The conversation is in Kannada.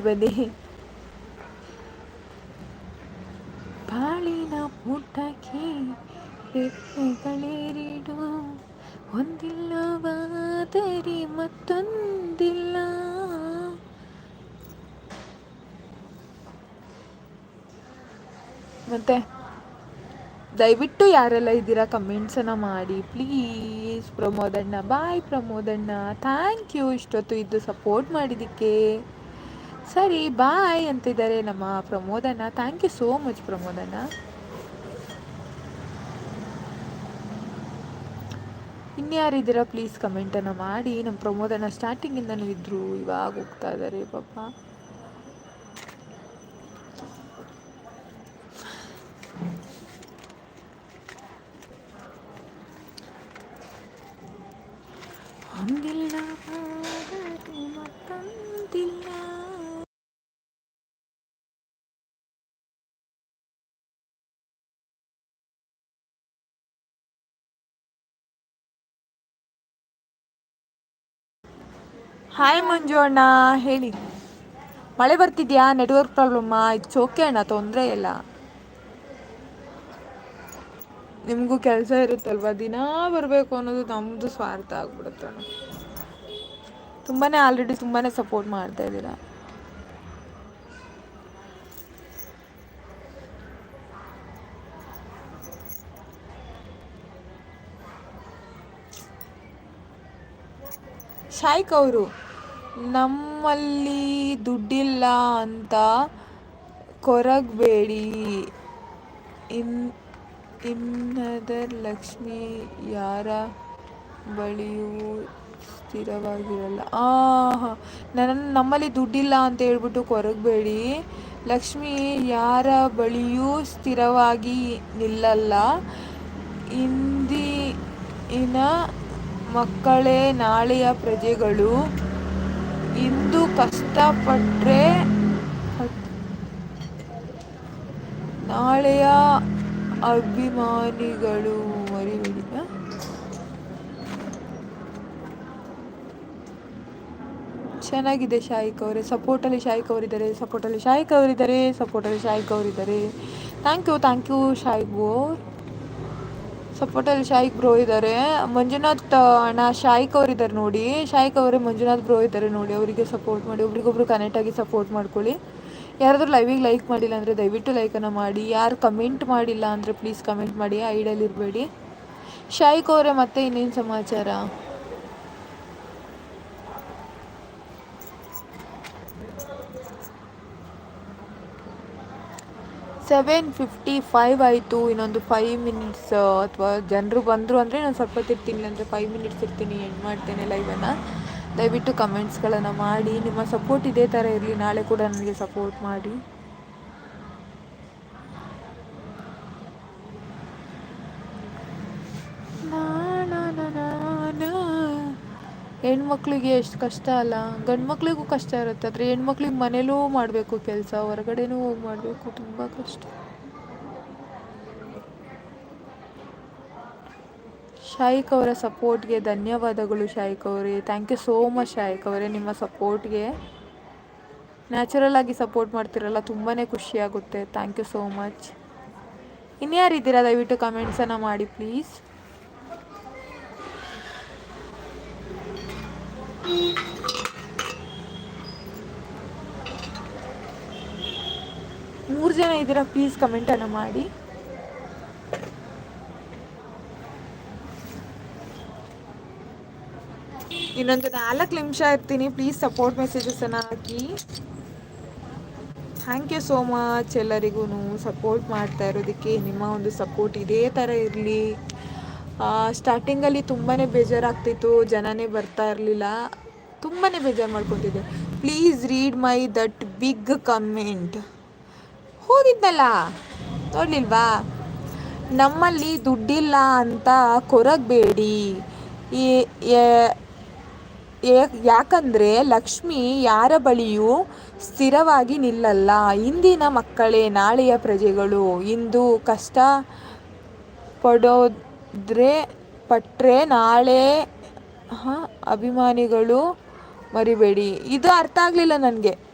ಬನ್ನಿ. ಬಾಳಿನ ಪುಟಕ್ಕೆ ರೆಪ್ಪೆಗಳೆರಡು ಒಂದಿಲ್ಲವಾದರೆ ಮತ್ತೊಂದಿಲ್ಲ. ಮತ್ತೆ ದಯವಿಟ್ಟು ಯಾರೆಲ್ಲ ಇದ್ದೀರಾ ಕಮೆಂಟ್ಸನ್ನು ಮಾಡಿ. ಪ್ಲೀಸ್ ಪ್ರಮೋದಣ್ಣ. ಬಾಯ್ ಪ್ರಮೋದಣ್ಣ. Thank you. ಇಷ್ಟೊತ್ತು ಇದ್ದು ಸಪೋರ್ಟ್ ಮಾಡಿದ್ದಕ್ಕೆ. ಸರಿ ಬಾಯ್ ಅಂತಿದ್ದಾರೆ ನಮ್ಮ ಪ್ರಮೋದನ. ಥ್ಯಾಂಕ್ ಯು ಸೋ ಮಚ್ ಪ್ರಮೋದಣ್ಣ ಇನ್ಯಾರಿದ್ದೀರಾ ಪ್ಲೀಸ್ ಕಮೆಂಟನ್ನು ಮಾಡಿ. ನಮ್ಮ ಪ್ರಮೋದಣ್ಣ ಸ್ಟಾರ್ಟಿಂಗಿಂದನೂ ಇದ್ದರು ಇವಾಗ ಹೋಗ್ತಾ ಇದ್ದಾರೆ ಪಾಪ. ಹಂಗಿಲ್ಲ ಮತ್ತೊಂದಿಲ್ಲ. ಹಾಯ್ ಮಂಜು ಅಣ್ಣ ಹೇಳಿ. ಮಳೆ ಬರ್ತಿದ್ಯಾ? ನೆಟ್ವರ್ಕ್ ಪ್ರಾಬ್ಲಮ್ಮಾ? ಇಟ್ಸ್ ಓಕೆ ಅಣ್ಣ, ತೊಂದರೆ ಇಲ್ಲ. ನಿಮಗೂ ಕೆಲಸ ಇರುತ್ತಲ್ವ? ದಿನ ಬರಬೇಕು ಅನ್ನೋದು ನಮ್ಮದು ಸ್ವಾರ್ಥ ಆಗ್ಬಿಡುತ್ತೆ ಅಣ್ಣ. ತುಂಬಾ ಆಲ್ರೆಡಿ ತುಂಬಾ ಸಪೋರ್ಟ್ ಮಾಡ್ತಾ ಇದ್ದೀರಾ? ಶಾಯ್ಕ್ ಅವರು. ನಮ್ಮಲ್ಲಿ ದುಡ್ಡಿಲ್ಲ ಅಂತ ಕೊರಗಬೇಡಿ. ಇನ್ ಇನ್ನದರ್ ಲಕ್ಷ್ಮಿ ಯಾರ ಬಳಿಯೂ ಸ್ಥಿರವಾಗಿರಲ್ಲ. ಹಾಂ. ನನ್ನ ನಮ್ಮಲ್ಲಿ ದುಡ್ಡಿಲ್ಲ ಅಂತ ಹೇಳ್ಬಿಟ್ಟು ಕೊರಗಬೇಡಿ. ಲಕ್ಷ್ಮಿ ಯಾರ ಬಳಿಯೂ ಸ್ಥಿರವಾಗಿ ನಿಲ್ಲಲ್ಲ. ಇಂದಿನ ಮಕ್ಕಳೇ ನಾಳೆಯ ಪ್ರಜೆಗಳು. ಇಂದು ಕಷ್ಟಪಟ್ಟರೆ ನಾಳೆಯ ಅಭಿಮಾನಿಗಳು ಮರಿಬೇಡಿ ಚೆನ್ನಾಗಿದೆ ಶಾಯಿಕ್ ಅವರೇ, ಸಪೋರ್ಟಲ್ಲಿ ಶಾಯಿಕ್ ಅವರಿದ್ದಾರೆ, ಸಪೋರ್ಟಲ್ಲಿ ಶಾಯಿಕ್ ಅವರಿದ್ದಾರೆ, ಸಪೋರ್ಟಲ್ಲಿ ಶಾಯಿಕ್ ಅವರಿದ್ದಾರೆ. Thank you thank you Shaik bro ಸಪೋರ್ಟಲ್ಲಿ Shaik bro ಇದ್ದಾರೆ ಮಂಜುನಾಥ್ ಅಣ್ಣ ಶಾಯಿಕ್ ಅವರಿದ್ದಾರೆ ನೋಡಿ. ಶಾಯಿಕ್ ಅವರೇ ಮಂಜುನಾಥ್ ಬ್ರೋ ಇದ್ದಾರೆ ನೋಡಿ. ಅವರಿಗೆ ಸಪೋರ್ಟ್ ಮಾಡಿ, ಒಬ್ರಿಗೊಬ್ರು ಕನೆಕ್ಟ್ ಆಗಿ ಸಪೋರ್ಟ್ ಮಾಡ್ಕೊಳ್ಳಿ. ಯಾರಾದರೂ ಲೈವಿಗೆ ಲೈಕ್ ಮಾಡಿಲ್ಲ ಅಂದರೆ ದಯವಿಟ್ಟು ಲೈಕನ್ನು ಮಾಡಿ. ಯಾರು ಕಮೆಂಟ್ ಮಾಡಿಲ್ಲ ಅಂದರೆ ಪ್ಲೀಸ್ ಕಮೆಂಟ್ ಮಾಡಿ. ಐಡಿಯಲ್ಲಿ ಇರಬೇಡಿ. ಶಾಯಿಕ್ ಅವರೇ ಮತ್ತೆ ಇನ್ನೇನು ಸಮಾಚಾರ? ಸೆವೆನ್ ಫಿಫ್ಟಿ ಫೈವ್ ಆಯಿತು, ಇನ್ನೊಂದು ಫೈವ್ ಮಿನಿಟ್ಸ್ ಅಥವಾ ಜನರು ಬಂದರು ಅಂದರೆ ನಾನು ಸ್ವಲ್ಪ ಹೊತ್ತು ಇರ್ತೀನಿ ಅಂದರೆ ಫೈವ್ ಮಿನಿಟ್ಸ್ ಇರ್ತೀನಿ ಎಂಡ್ ಮಾಡ್ತೇನೆ ಲೈವನ್ನು ದಯವಿಟ್ಟು ಕಮೆಂಟ್ಸ್ಗಳನ್ನು ಮಾಡಿ, ನಿಮ್ಮ ಸಪೋರ್ಟ್ ಇದೇ ಥರ ಇರಲಿ, ನಾಳೆ ಕೂಡ ನನಗೆ ಸಪೋರ್ಟ್ ಮಾಡಿ. ಹೆಣ್ಮಕ್ಳಿಗೆ ಎಷ್ಟು ಕಷ್ಟ ಅಲ್ಲ? ಗಂಡು ಮಕ್ಳಿಗೂ ಕಷ್ಟ ಇರುತ್ತೆ. ಆದರೆ ಹೆಣ್ಮಕ್ಳಿಗೆ ಮನೇಲೂ ಮಾಡಬೇಕು ಕೆಲಸ, ಹೊರಗಡೆನೂ ಹೋಗಿ ಮಾಡಬೇಕು, ತುಂಬ ಕಷ್ಟ. ಶಾಯಿಕ್ ಅವರ ಸಪೋರ್ಟ್ಗೆ ಧನ್ಯವಾದಗಳು ಶಾಯಿಕ್ ಅವರೇ. Thank you so much Shaik ಅವರೇ ನಿಮ್ಮ ಸಪೋರ್ಟ್ಗೆ. ನ್ಯಾಚುರಲ್ ಆಗಿ ಸಪೋರ್ಟ್ ಮಾಡ್ತಿರಲ್ಲ ತುಂಬಾ ಖುಷಿಯಾಗುತ್ತೆ ಥ್ಯಾಂಕ್ ಯು ಸೋ ಮಚ್. ಇನ್ಯಾರಿದ್ದೀರಾ ದಯವಿಟ್ಟು ಕಮೆಂಟ್ಸನ್ನು ಮಾಡಿ ಪ್ಲೀಸ್? ಜನ ಇದ್ದೀರಾ ಪ್ಲೀಸ್ ಕಮೆಂಟನ್ನು ಮಾಡಿ. ಇನ್ನೊಂದು ನಾಲ್ಕು ನಿಮಿಷ ಇರ್ತೀನಿ ಪ್ಲೀಸ್ ಸಪೋರ್ಟ್ ಮೆಸೇಜಸನ್ನು ಹಾಕಿ. ಥ್ಯಾಂಕ್ ಯು ಸೋ ಮಚ್ ಎಲ್ಲರಿಗೂ ಸಪೋರ್ಟ್ ಮಾಡ್ತಾ ಇರೋದಕ್ಕೆ, ನಿಮ್ಮ ಒಂದು ಸಪೋರ್ಟ್ ಇದೇ ಥರ ಇರಲಿ. ಸ್ಟಾರ್ಟಿಂಗಲ್ಲಿ ತುಂಬಾ ಬೇಜಾರಾಗ್ತಿತ್ತು, ಜನನೇ ಬರ್ತಾ ಇರಲಿಲ್ಲ. ತುಂಬಾ ಬೇಜಾರು ಮಾಡ್ಕೊತಿದ್ದೆ. Please read my that big comment ಹೋಗಿದ್ನಲ್ಲ ನೋಡ್ಲಿಲ್ವಾ? ನಮ್ಮಲ್ಲಿ ದುಡ್ಡಿಲ್ಲ ಅಂತ ಕೊರಗಬೇಡಿ. ಯಾಕಂದರೆ ಲಕ್ಷ್ಮಿ ಯಾರ ಬಳಿಯೂ ಸ್ಥಿರವಾಗಿ ನಿಲ್ಲಲ್ಲ. ಇಂದಿನ ಮಕ್ಕಳೇ ನಾಳೆಯ ಪ್ರಜೆಗಳು. ಇಂದು ಕಷ್ಟ ಪಡೋದ್ರೆ ಪಟ್ಟರೆ ನಾಳೆ ಅಭಿಮಾನಿಗಳು ಮರಿಬೇಡಿ. ಇದು ಅರ್ಥ ಆಗಲಿಲ್ಲ ನನಗೆ.